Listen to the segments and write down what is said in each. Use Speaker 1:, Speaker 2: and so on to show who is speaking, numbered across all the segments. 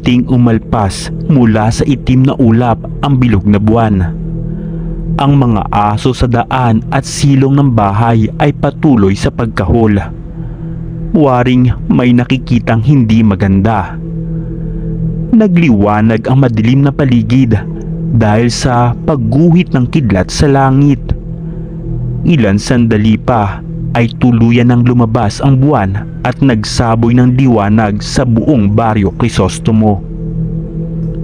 Speaker 1: Unti-unting umalpas mula sa itim na ulap ang bilog na buwan. Ang mga aso sa daan at silong ng bahay ay patuloy sa pagkahol. Waring may nakikitang hindi maganda. Nagliwanag ang madilim na paligid dahil sa pagguhit ng kidlat sa langit. Ilan sandali pa ay tuluyan ng lumabas ang buwan at nagsaboy ng liwanag sa buong baryo Crisostomo.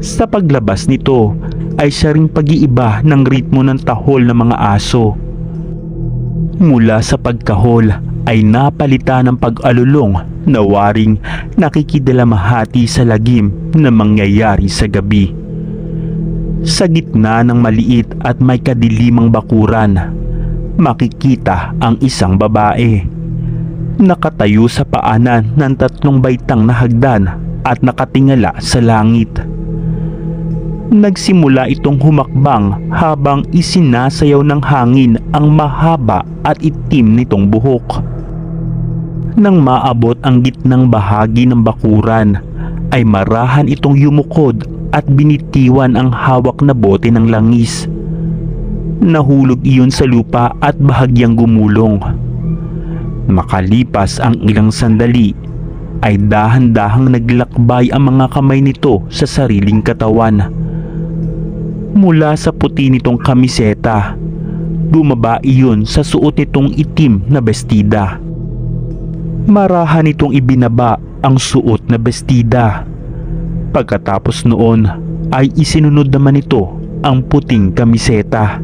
Speaker 1: Sa paglabas nito ay siya ring pag-iiba ng ritmo ng tahol ng mga aso. Mula sa pagkahol ay napalitan ng pag-alulong na waring nakikidalamahati sa lagim na mangyayari sa gabi. Sa gitna ng maliit at may kadilimang bakuran, makikita ang isang babae. Nakatayo sa paanan ng tatlong baitang na hagdan at nakatingala sa langit. Nagsimula itong humakbang habang isinasayaw ng hangin ang mahaba at itim nitong buhok. Nang maabot ang gitnang bahagi ng bakuran, ay marahan itong yumukod at binitiwan ang hawak na bote ng langis. Nahulog iyon sa lupa at bahagyang gumulong. Makalipas ang ilang sandali, ay dahan-dahang naglakbay ang mga kamay nito sa sariling katawan. Mula sa puti nitong kamiseta, bumaba iyon sa suot nitong itim na bestida. Marahan nitong ibinaba ang suot na bestida. Pagkatapos noon ay isinunod naman ito ang puting kamiseta.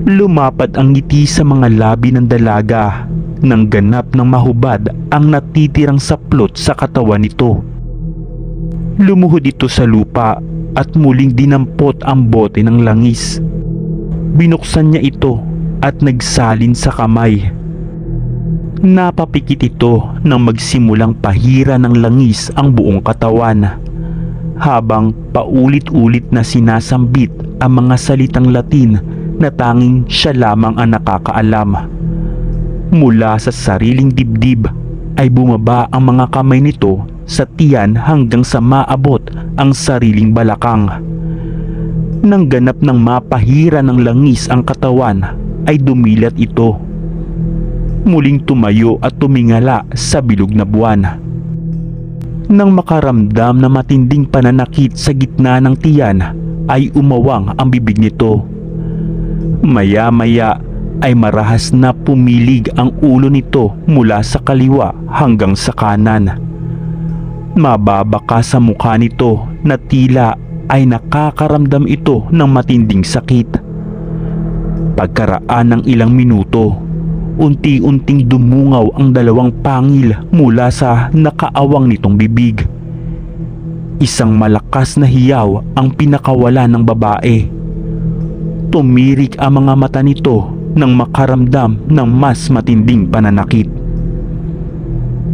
Speaker 1: Lumapad ang ngiti sa mga labi ng dalaga nang ganap ng mahubad ang natitirang saplot sa katawan nito. Lumuhod ito sa lupa at muling dinampot ang bote ng langis. Binuksan niya ito at nagsalin sa kamay. Napapikit ito nang magsimulang pahira ng langis ang buong katawan habang paulit-ulit na sinasambit ang mga salitang Latin na tanging siya lamang ang nakakaalam. Mula sa sariling dibdib ay bumaba ang mga kamay nito sa tiyan hanggang sa maabot ang sariling balakang. Nang ganap ng mapahira ng langis ang katawan ay dumilat ito. Muling tumayo at tumingala sa bilog na buwan. Nang makaramdam na matinding pananakit sa gitna ng tiyan ay umawang ang bibig nito. Maya-maya ay marahas na pumilig ang ulo nito mula sa kaliwa hanggang sa kanan. Mababaka sa mukha nito na tila ay nakakaramdam ito ng matinding sakit. Pagkaraan ng ilang minuto, unti-unting dumungaw ang dalawang pangil mula sa nakaawang nitong bibig. Isang malakas na hiyaw ang pinakawala ng babae. Tumirik ang mga mata nito nang makaramdam ng mas matinding pananakit.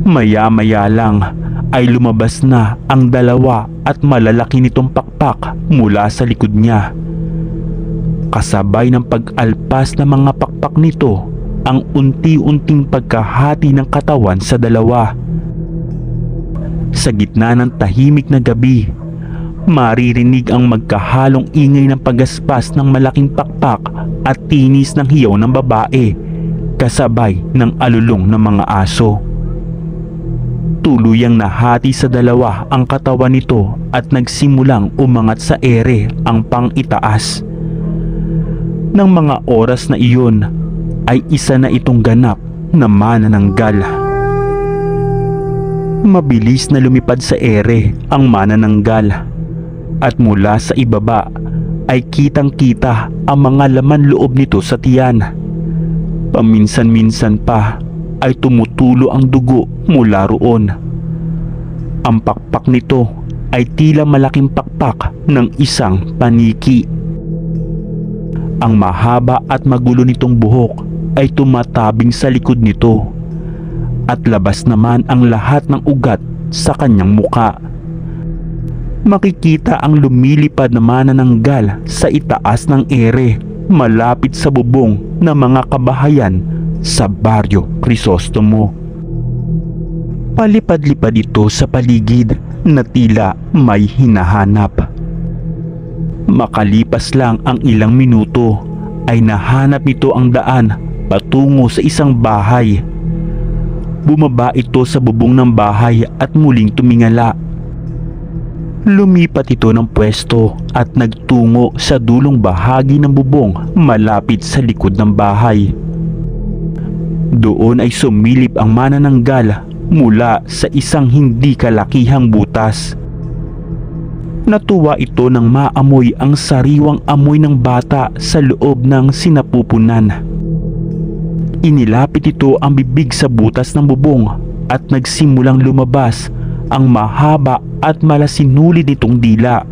Speaker 1: Maya-maya lang ay lumabas na ang dalawa at malalaki nitong pakpak mula sa likod niya. Kasabay ng pag-alpas ng mga pakpak nito ang unti-unting pagkahati ng katawan sa dalawa. Sa gitna ng tahimik na gabi, maririnig ang magkahalong ingay ng pagaspas ng malaking pakpak at tinis ng hiyaw ng babae kasabay ng alulong ng mga aso. Tuluyang nahati sa dalawa ang katawan nito at nagsimulang umangat sa ere ang pang-itaas. Nang mga oras na iyon ay isa na itong ganap na manananggal. Mabilis na lumipad sa ere ang manananggal at mula sa ibaba ay kitang-kita ang mga laman loob nito sa tiyan. Paminsan-minsan pa ay tumutulo ang dugo mula roon. Ang pakpak nito ay tila malaking pakpak ng isang paniki. Ang mahaba at magulo nitong buhok ay tumatabing sa likod nito at labas naman ang lahat ng ugat sa kanyang muka. Makikita ang lumilipad na manananggal sa itaas ng ere malapit sa bubong ng mga kabahayan sa baryo Crisostomo. Palipad-lipad ito sa paligid na tila may hinahanap. Makalipas lang ang ilang minuto ay nahanap nito ang daan patungo sa isang bahay. Bumaba ito sa bubong ng bahay at muling tumingala. Lumipat ito ng pwesto at nagtungo sa dulong bahagi ng bubong malapit sa likod ng bahay. Doon ay sumilip ang manananggal mula sa isang hindi kalakihang butas. Natuwa ito nang maamoy ang sariwang amoy ng bata sa loob ng sinapupunan. Inilapit ito ang bibig sa butas ng bubong at nagsimulang lumabas ang mahaba at malasinulid nitong dila.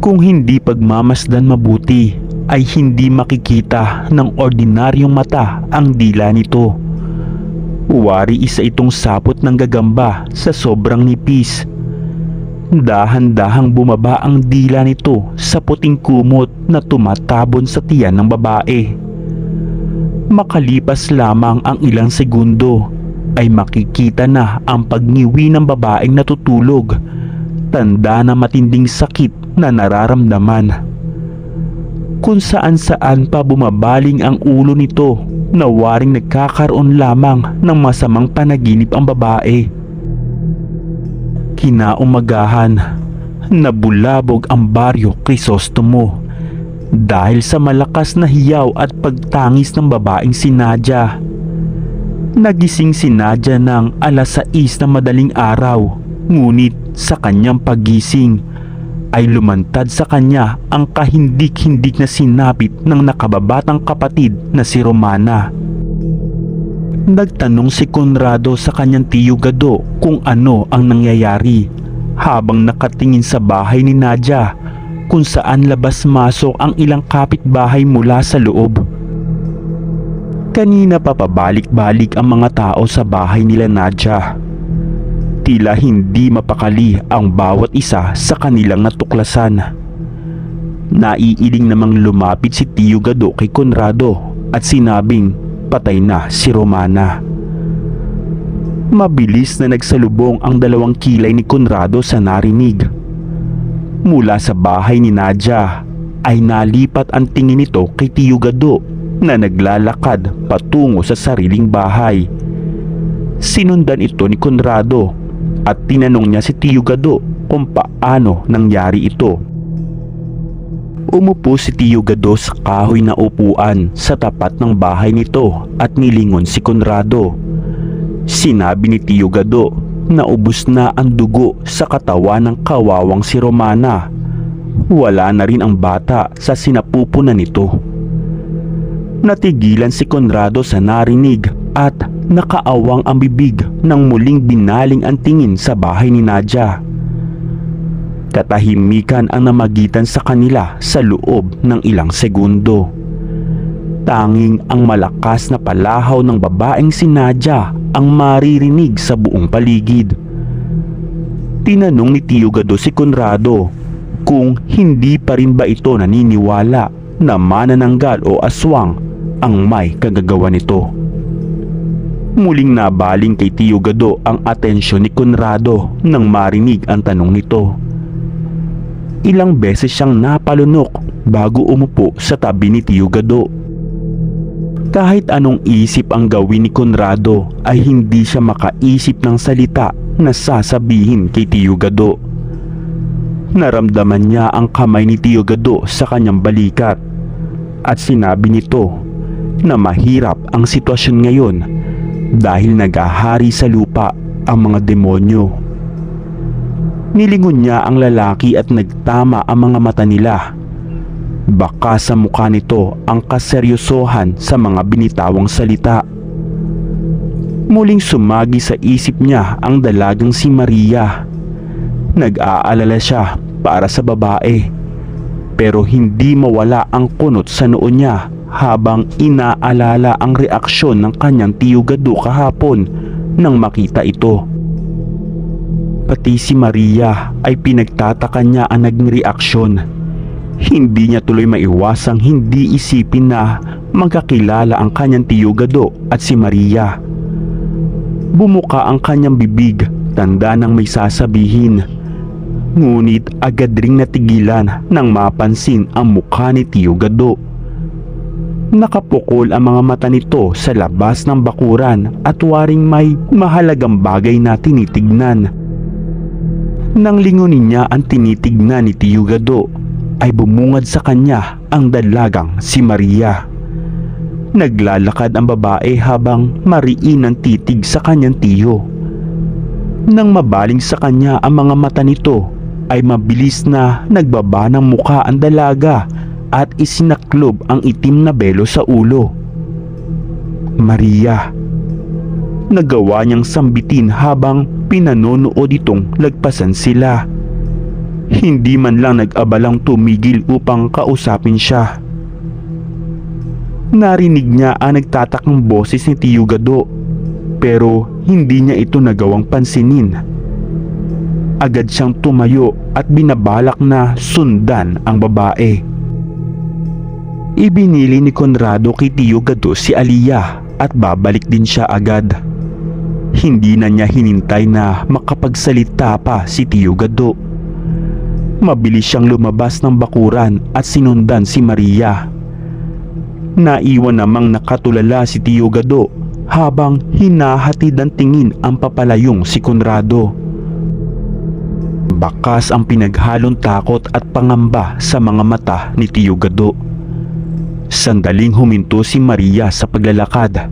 Speaker 1: Kung hindi pagmamasdan mabuti ay hindi makikita ng ordinaryong mata ang dila nito. Wari isa itong sapot ng gagamba sa sobrang nipis. Dahan-dahang bumaba ang dila nito sa puting kumot na tumatabon sa tiyan ng babae. Makalipas lamang ang ilang segundo ay makikita na ang pagngiwi ng babaeng natutulog. Tanda na matinding sakit na nararamdaman. Kung saan saan pa bumabaling ang ulo nito na waring nagkakaroon lamang ng masamang panaginip ang babae. Kinaumagahan, nabulabog ang baryo Crisostomo dahil sa malakas na hiyaw at pagtangis ng babaeng si Nadia. Nagising si Nadia ng alas 6 na madaling araw ngunit sa kanyang pagising ay lumantad sa kanya ang kahindik-hindik na sinapit ng nakababatang kapatid na si Romana. Nagtanong si Conrado sa kanyang tiyo kung ano ang nangyayari habang nakatingin sa bahay ni Nadia kung saan labas-masok ang ilang kapitbahay mula sa loob. Kanina pa pabalik-balik ang mga tao sa bahay nila Nadia. Tila hindi mapakali ang bawat isa sa kanilang natuklasan. Naiiling namang lumapit si Tio Gado kay Conrado at sinabing patay na si Romana. Mabilis na nagsalubong ang dalawang kilay ni Conrado sa narinig. Mula sa bahay ni Nadia ay nalipat ang tingin nito kay Tio Gado na naglalakad patungo sa sariling bahay. Sinundan ito ni Conrado at tinanong niya si Tio Gado kung paano nangyari ito. Umupo si Tio Gado sa kahoy na upuan sa tapat ng bahay nito at nilingon si Conrado. Sinabi ni Tio Gado na ubus na ang dugo sa katawan ng kawawang si Romana. Wala na rin ang bata sa sinapupunan nito. Natigilan si Conrado sa narinig at nakaawang ang bibig nang muling binaling ang tingin sa bahay ni Nadia. Katahimikan ang namagitan sa kanila sa loob ng ilang segundo. Tanging ang malakas na palahaw ng babaeng si Nadia ang maririnig sa buong paligid. Tinanong ni Tio Gado si Conrado kung hindi pa rin ba ito naniniwala na manananggal o aswang ang may kagagawa nito. Muling nabaling kay Tio Gado ang atensyon ni Conrado nang marinig ang tanong nito. Ilang beses siyang napalunok bago umupo sa tabi ni Tio Gado. Kahit anong isip ang gawin ni Conrado ay hindi siya makaisip ng salita na sasabihin kay Tio Gado. Naramdaman niya ang kamay ni Tio Gado sa kanyang balikat at sinabi nito na mahirap ang sitwasyon ngayon dahil nagahari sa lupa ang mga demonyo. Nilingon niya ang lalaki at nagtama ang mga mata nila. Baka sa mukha nito ang kaseryosohan sa mga binitawang salita. Muling sumagi sa isip niya ang dalagang si Maria. Nag-aalala siya para sa babae. Pero hindi mawala ang kunot sa noo niya habang inaalala ang reaksyon ng kanyang tiyugado kahapon nang makita ito. Pati si Maria ay pinagtataka niya ang naging reaksyon. Hindi niya tuloy maiwasang hindi isipin na magkakilala ang kanyang tiyugado at si Maria. Bumuka ang kanyang bibig, tanda ng may sasabihin. Ngunit agad ring natigilan nang mapansin ang mukha ni Tiyugado. Nakapukol ang mga mata nito sa labas ng bakuran at waring may mahalagang bagay na tinitignan. Nang lingunin niya ang tinitignan ni Tiyugado, ay bumungad sa kanya ang dalagang si Maria. Naglalakad ang babae habang mariin ang titig sa kanyang tiyo. Nang mabaling sa kanya ang mga mata nito, ay mabilis na nagbaba ng muka ang dalaga at isinaklob ang itim na belo sa ulo. Maria. Nagawa niyang sambitin habang pinanonood itong lagpasan sila. Hindi man lang nag-abalang tumigil upang kausapin siya. Narinig niya ang nagtatakang boses ni Tiyugado pero hindi niya ito nagawang pansinin. Agad siyang tumayo at binabalak na sundan ang babae. Ibinili ni Conrado kay Tiyugado si Aliyah at babalik din siya agad. Hindi na niya hinintay na makapagsalita pa si Tiyugado. Mabilis siyang lumabas ng bakuran at sinundan si Maria. Naiwan namang nakatulala si Tio Gado habang hinahatid ang tingin ang papalayong si Conrado. Bakas ang pinaghalong takot at pangamba sa mga mata ni Tio Gado. Sandaling huminto si Maria sa paglalakad.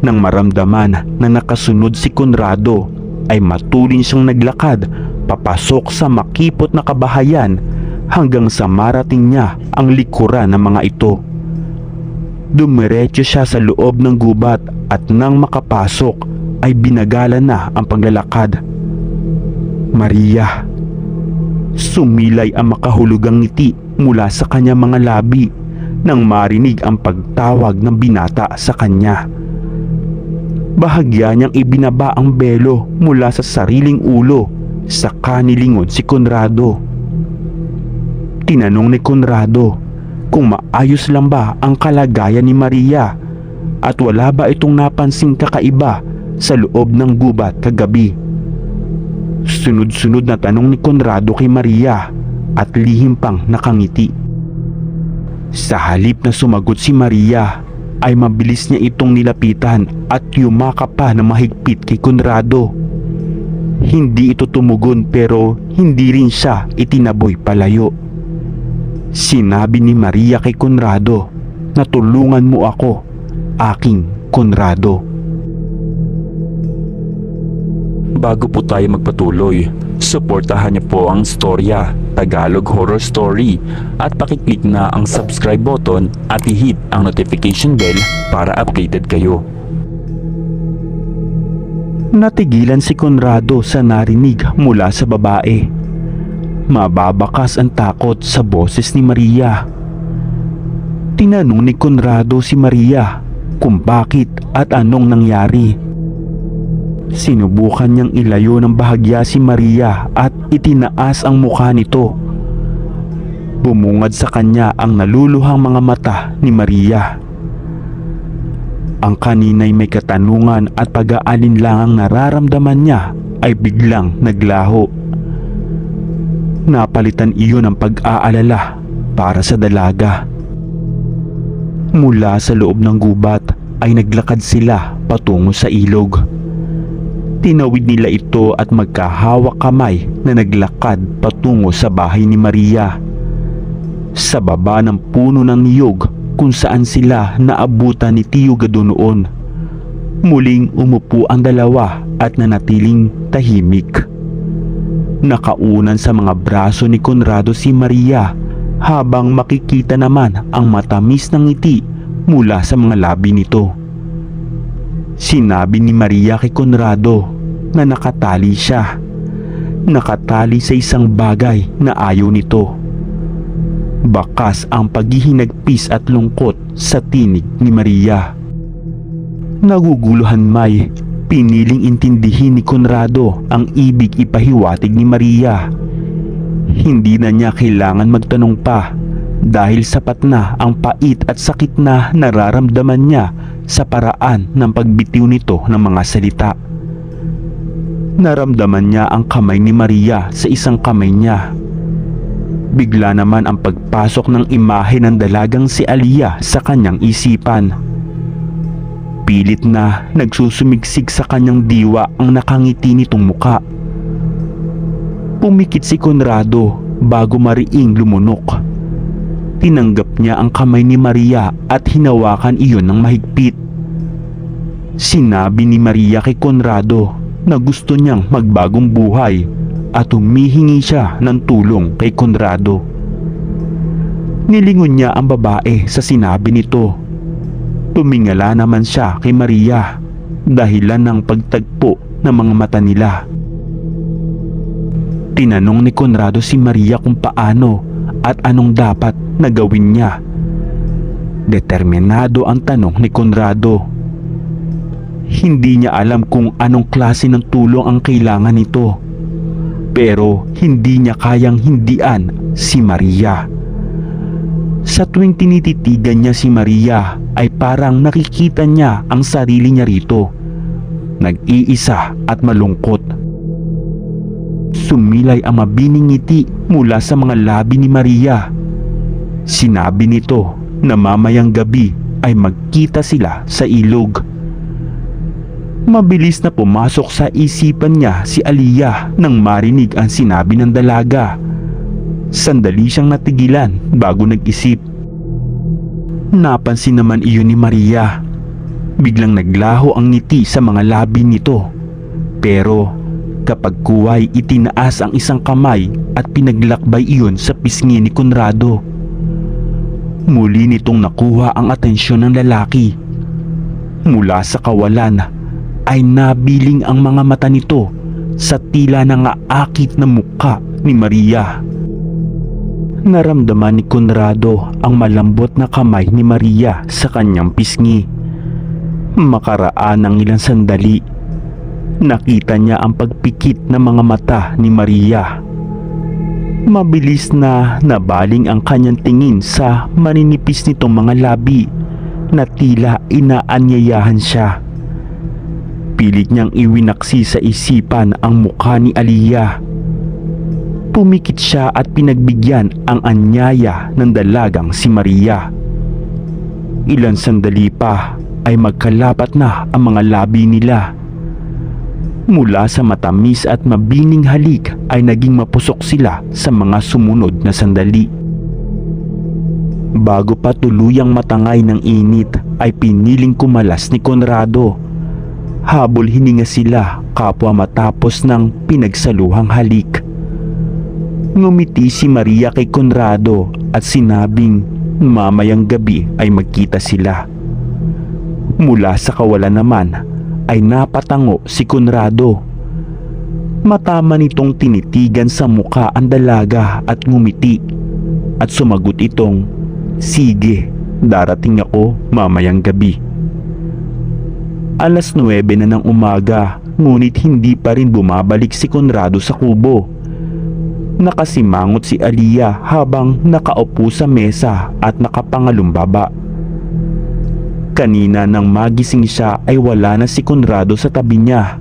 Speaker 1: Nang maramdaman na nakasunod si Conrado ay matulin siyang naglakad papasok sa makipot na kabahayan hanggang sa marating niya ang likuran ng mga ito. Dumiretso siya sa loob ng gubat at nang makapasok ay binagala na ang paglalakad. Maria. Sumilay ang makahulugang ngiti mula sa kanya mga labi nang marinig ang pagtawag ng binata sa kanya. Bahagya niyang ibinaba ang belo mula sa sariling ulo sa kanilingon si Conrado. Tinanong ni Conrado kung maayos lang ba ang kalagayan ni Maria at wala ba itong napansing kakaiba sa loob ng gubat kagabi. Sunod-sunod na tanong ni Conrado kay Maria at lihim pang nakangiti. Sa halip na sumagot si Maria ay mabilis niya itong nilapitan at yumakap pa na mahigpit kay Conrado. Hindi ito tumugon pero hindi rin siya itinaboy palayo. Sinabi ni Maria kay Conrado na tulungan mo ako, aking Conrado. Bago po tayo magpatuloy, suportahan niyo po ang storya Tagalog Horror Story at pakiclick na ang subscribe button at i-hit ang notification bell para updated kayo. Natigilan si Conrado sa narinig mula sa babae. Mababakas ang takot sa boses ni Maria. Tinanong ni Conrado si Maria kung bakit at anong nangyari. Sinubukan niyang ilayo ng bahagya si Maria at itinaas ang mukha nito. Bumungad sa kanya ang naluluhang mga mata ni Maria. Ang kaninay may katanungan at pag-aalinlangang nararamdaman niya ay biglang naglaho. Napalitan iyon ng pag-aalala para sa dalaga. Mula sa loob ng gubat ay naglakad sila patungo sa ilog. Tinawid nila ito at magkahawak kamay na naglakad patungo sa bahay ni Maria. Sa baba ng puno ng niyog kung saan sila naabutan ni Tio Gado noon. Muling umupo ang dalawa at nanatiling tahimik. Nakaunan sa mga braso ni Conrado si Maria habang makikita naman ang matamis ng ngiti mula sa mga labi nito. Sinabi ni Maria kay Conrado na nakatali siya. Nakatali sa isang bagay na ayaw nito. Bakas ang paghihinagpis at lungkot sa tinig ni Maria. Naguguluhan may, piniling intindihin ni Conrado ang ibig ipahiwatig ni Maria. Hindi na niya kailangan magtanong pa dahil sapat na ang pait at sakit na nararamdaman niya sa paraan ng pagbitiw nito ng mga salita. Naramdaman niya ang kamay ni Maria sa isang kamay niya. Bigla naman ang pagpasok ng imahe ng dalagang si Aliyah sa kanyang isipan. Pilit na nagsusumigsig sa kanyang diwa ang nakangiti nitong muka. Pumikit si Conrado bago mariing lumunok. Tinanggap niya ang kamay ni Maria at hinawakan iyon ng mahigpit. Sinabi ni Maria kay Conrado na gusto niyang magbagong buhay at humihingi siya ng tulong kay Conrado. Nilingon niya ang babae sa sinabi nito. Tumingala naman siya kay Maria dahilan ng pagtagpo ng mga mata nila. Tinanong ni Conrado si Maria kung paano at anong dapat na gawin niya. Determinado ang tanong ni Conrado. Hindi niya alam kung anong klase ng tulong ang kailangan nito. Pero hindi niya kayang hindian si Maria. Sa tuwing tinititigan niya si Maria ay parang nakikita niya ang sarili niya rito. Nag-iisa at malungkot. Sumilay ang mabining ngiti mula sa mga labi ni Maria. Sinabi nito na mamayang gabi ay magkita sila sa ilog. Mabilis na pumasok sa isipan niya si Aliyah nang marinig ang sinabi ng dalaga. Sandali siyang natigilan bago nag-isip. Napansin naman iyon ni Maria. Biglang naglaho ang ngiti sa mga labi nito. Pero kapag kuway itinaas ang isang kamay at pinaglakbay iyon sa pisngi ni Conrado. Muli nitong nakuha ang atensyon ng lalaki. Mula sa kawalan ay nabiling ang mga mata nito sa tila nangaakit na muka ni Maria. Naramdaman ni Conrado ang malambot na kamay ni Maria sa kanyang pisngi. Makaraan ng ilang sandali, nakita niya ang pagpikit ng mga mata ni Maria. Mabilis na nabaling ang kanyang tingin sa maninipis nitong mga labi na tila inaanyayahan siya. Pilit niyang iwinaksi sa isipan ang mukha ni Aliyah. Pumikit siya at pinagbigyan ang anyaya ng dalagang si Maria. Ilan sandali pa ay magkalapat na ang mga labi nila. Mula sa matamis at mabining halik ay naging mapusok sila sa mga sumunod na sandali. Bago pa tuluyang matangay ng init ay piniling kumalas ni Conrado. Habol hininga sila kapwa matapos ng pinagsaluhang halik. Ngumiti si Maria kay Conrado at sinabing mamayang gabi ay magkita sila. Mula sa kawalan naman ay napatango si Conrado. Matama nitong tinitigan sa muka ang dalaga at ngumiti at sumagot itong, Sige, darating ako mamayang gabi. Alas 9 na ng umaga ngunit hindi pa rin bumabalik si Conrado sa kubo. Nakasimangot si Aliyah habang nakaupo sa mesa at nakapangalumbaba. Kanina nang magising siya ay wala na si Conrado sa tabi niya.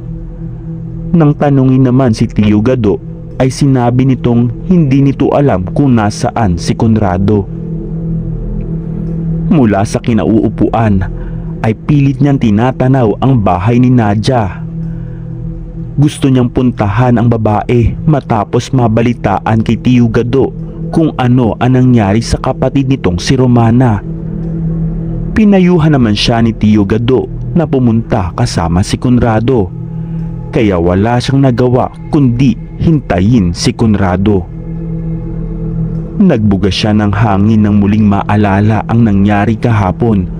Speaker 1: Nang tanungin naman si Tio Gado ay sinabi nitong hindi nito alam kung nasaan si Conrado. Mula sa kinauupuan ay pilit niyang tinatanaw ang bahay ni Nadia. Gusto niyang puntahan ang babae matapos mabalitaan kay Tio Gado kung ano ang nangyari sa kapatid nitong si Romana. Pinayuhan naman siya ni Tio Gado na pumunta kasama si Conrado. Kaya wala siyang nagawa kundi hintayin si Conrado. Nagbuga siya ng hangin nang muling maalala ang nangyari kahapon.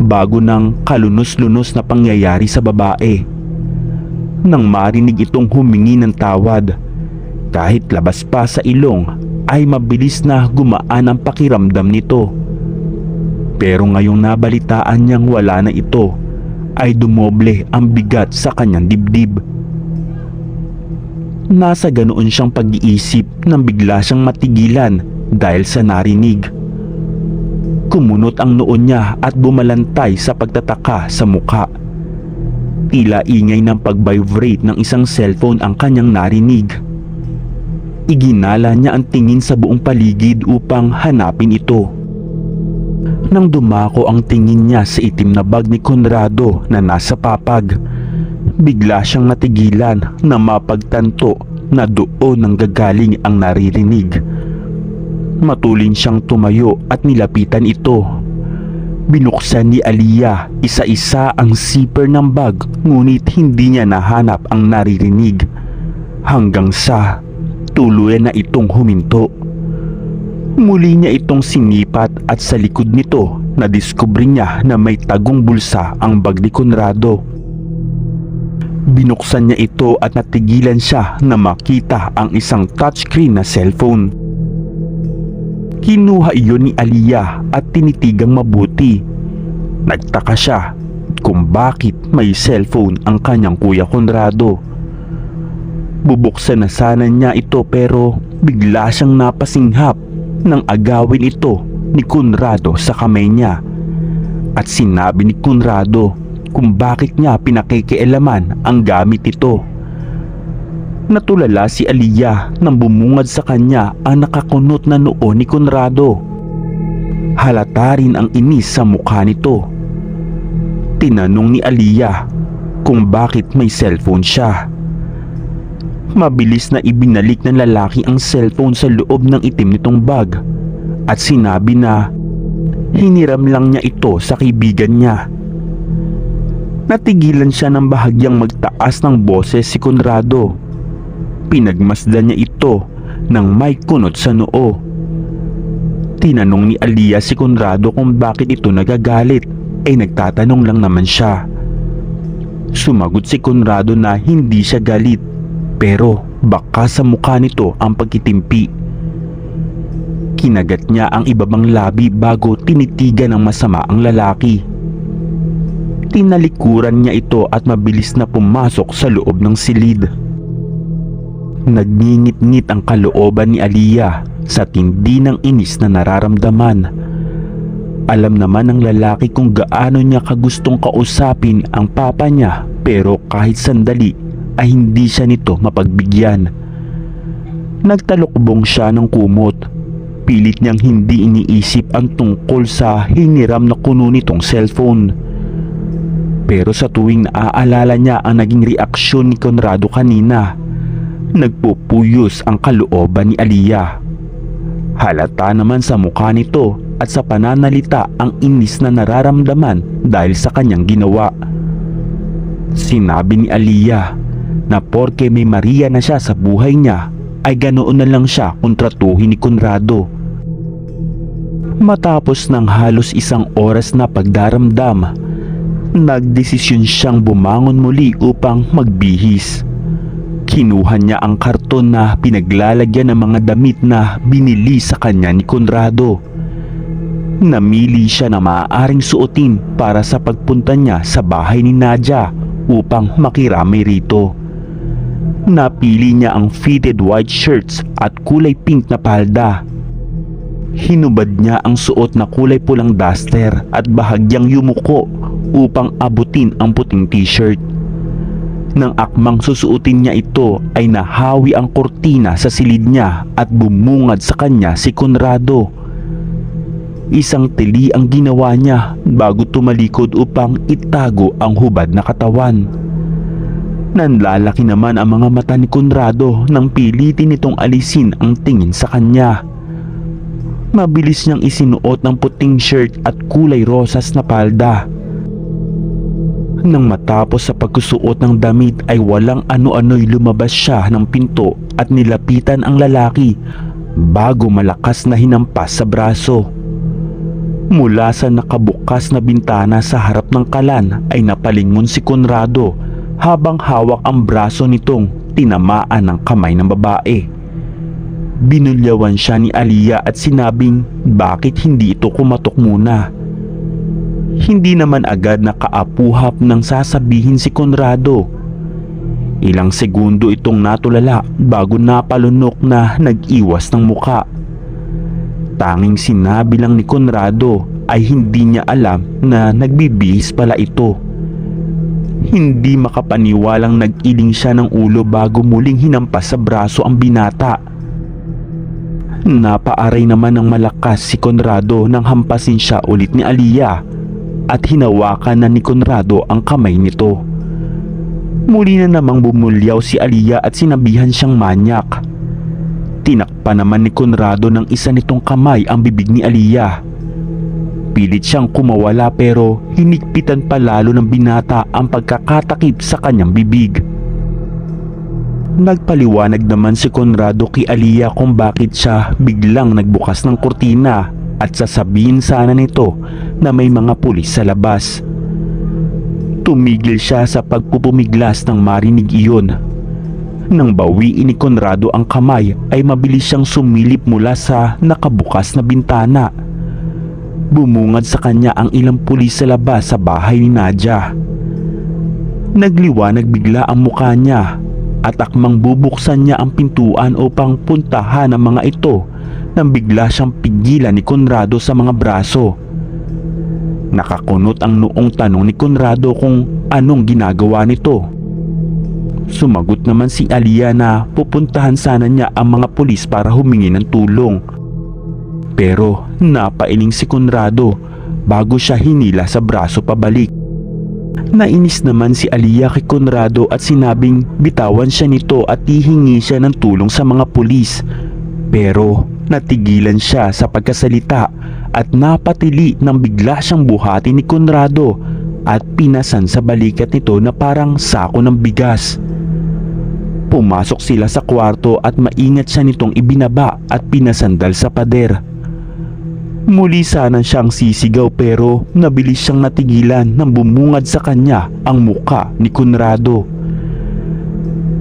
Speaker 1: Bago ng kalunos-lunos na pangyayari sa babae. Nang marinig itong humingi ng tawad, kahit labas pa sa ilong ay mabilis na gumaan ang pakiramdam nito. Pero ngayong nabalitaan niyang wala na ito, ay dumoble ang bigat sa kanyang dibdib. Nasa ganoon siyang pag-iisip nang bigla siyang matigilan dahil sa narinig. Kumunot ang noon niya at bumalantay sa pagtataka sa muka. Tila ingay ng pag-vibrate ng isang cellphone ang kanyang narinig. Iginala niya ang tingin sa buong paligid upang hanapin ito. Nang dumako ang tingin niya sa itim na bag ni Conrado na nasa papag, bigla siyang natigilan na mapagtanto na doon nang gagaling ang naririnig. Matulin siyang tumayo at nilapitan ito. Binuksan ni Aliyah isa-isa ang zipper ng bag ngunit hindi niya nahanap ang naririnig. Hanggang sa tuluyan na itong huminto. Muli niya itong sinipat at sa likod nito nadiskubre niya na may tagong bulsa ang bag ni Conrado. Binuksan niya ito at natigilan siya na makita ang isang touchscreen na cellphone. Kinuha iyon ni Aliyah at tinitigang mabuti. Nagtaka siya kung bakit may cellphone ang kanyang kuya Conrado. Bubuksan na sana niya ito pero bigla siyang napasinghap nang agawin ito ni Conrado sa kamay niya. At sinabi ni Conrado kung bakit niya pinakikialaman ang gamit ito. Natulala si Aliyah nang bumungad sa kanya ang nakakunot na noo ni Conrado. Halata rin ang inis sa mukha nito. Tinanong ni Aliyah kung bakit may cellphone siya. Mabilis na ibinalik ng lalaki ang cellphone sa loob ng itim nitong bag at sinabi na hiniram lang niya ito sa kaibigan niya. Natigilan siya ng bahagyang magtaas ng boses si Conrado. Pinagmasdan niya ito ng may kunot sa noo. Tinanong ni Aliyah si Conrado kung bakit ito nagagalit ay nagtatanong lang naman siya. Sumagot si Conrado na hindi siya galit pero baka sa mukha nito ang pagkitimpi. Kinagat niya ang ibabang labi bago tinitigan ng masama ang lalaki. Tinalikuran niya ito at mabilis na pumasok sa loob ng silid. Nagngingit-ngit ang kalooban ni Aliyah sa tindi ng inis na nararamdaman. Alam naman ng lalaki kung gaano niya kagustong kausapin ang papa niya pero kahit sandali ay hindi siya nito mapagbigyan. Nagtalukbong siya ng kumot. Pilit niyang hindi iniisip ang tungkol sa hiniram na kuno nitong cellphone. Pero sa tuwing naaalala niya ang naging reaksyon ni Conrado kanina, nagpupuyos ang kalooban ni Aliyah. Halata naman sa mukha nito at sa pananalita ang inis na nararamdaman dahil sa kanyang ginawa. Sinabi ni Aliyah na porke may Maria na siya sa buhay niya ay ganoon na lang siya kontratuhin ni Conrado. Matapos ng halos isang oras na pagdaramdam, nagdesisyon siyang bumangon muli upang magbihis. Kinuha niya ang karton na pinaglalagyan ng mga damit na binili sa kanya ni Conrado. Namili siya na maaaring suotin para sa pagpunta niya sa bahay ni Nadia upang makirami rito. Napili niya ang fitted white shirts at kulay pink na palda. Hinubad niya ang suot na kulay pulang duster at bahagyang yumuko upang abutin ang puting t-shirt. Nang akmang susuotin niya ito ay nahawi ang kortina sa silid niya at bumungad sa kanya si Conrado. Isang tili ang ginawa niya bago tumalikod upang itago ang hubad na katawan. Nanlalaki naman ang mga mata ni Conrado nang pilitin nitong alisin ang tingin sa kanya. Mabilis niyang isinuot ng puting shirt at kulay rosas na palda. Nang matapos sa pagkusuot ng damit ay walang ano-ano'y lumabas siya ng pinto at nilapitan ang lalaki bago malakas na hinampas sa braso. Mula sa nakabukas na bintana sa harap ng kalan ay napalingon si Conrado habang hawak ang braso nitong tinamaan ng kamay ng babae. Binulyawan siya ni Aliyah at sinabing bakit hindi ito kumatok muna. Hindi naman agad nakaapuhap ng sasabihin si Conrado. Ilang segundo itong natulala bago napalunok na nag-iwas ng muka. Tanging sinabi lang ni Conrado ay hindi niya alam na nagbibihis pala ito. Hindi makapaniwalang nag-iling siya ng ulo bago muling hinampas sa braso ang binata. Napaaray naman ng malakas si Conrado nang hampasin siya ulit ni Aliyah at hinawakan na ni Conrado ang kamay nito. Muli na namang bumulyaw si Aliyah at sinabihan siyang manyak. Tinakpan naman ni Conrado ng isa nitong kamay ang bibig ni Aliyah. Pilit siyang kumawala pero hinigpitan pa lalo ng binata ang pagkakatakip sa kanyang bibig. Nagpaliwanag naman si Conrado kay Aliyah kung bakit siya biglang nagbukas ng kurtina at sasabihin sana nito na may mga pulis sa labas. Tumigil siya sa pagpupumiglas nang marinig iyon. Nang bawiin ni Conrado ang kamay ay mabilis siyang sumilip mula sa nakabukas na bintana. Bumungad sa kanya ang ilang pulis sa labas sa bahay ni Nadia. Nagliwanag bigla ang mukha niya at akmang bubuksan niya ang pintuan upang puntahan ang mga ito nang bigla siyang pigilan ni Conrado sa mga braso. Nakakunot ang noong tanong ni Conrado kung anong ginagawa nito. Sumagot naman si Alia na pupuntahan sana niya ang mga pulis para humingi ng tulong. Pero napailing si Conrado bago siya hinila sa braso pabalik. Nainis naman si Alia kay Conrado at sinabing bitawan siya nito at hihingi siya ng tulong sa mga pulis. Pero natigilan siya sa pagkasalita at napatili nang bigla siyang buhati ni Conrado at pinasan sa balikat nito na parang sako ng bigas. Pumasok sila sa kwarto at maingat siya nitong ibinaba at pinasandal sa pader. Muli sana siyang sisigaw pero nabilis siyang natigilan nang bumungad sa kanya ang muka ni Conrado.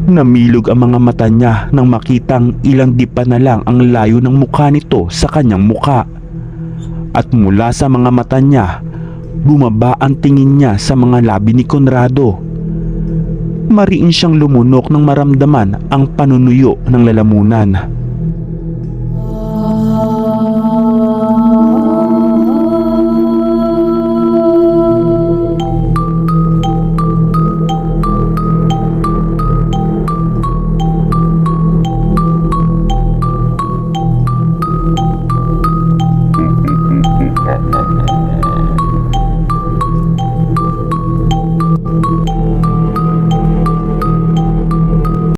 Speaker 1: Namilog ang mga mata niya nang makitang ilang dipa na lang ang layo ng mukha nito sa kanyang muka. At mula sa mga mata niya, bumaba ang tingin niya sa mga labi ni Conrado. Mariin siyang lumunok nang maramdaman ang panunuyo ng lalamunan.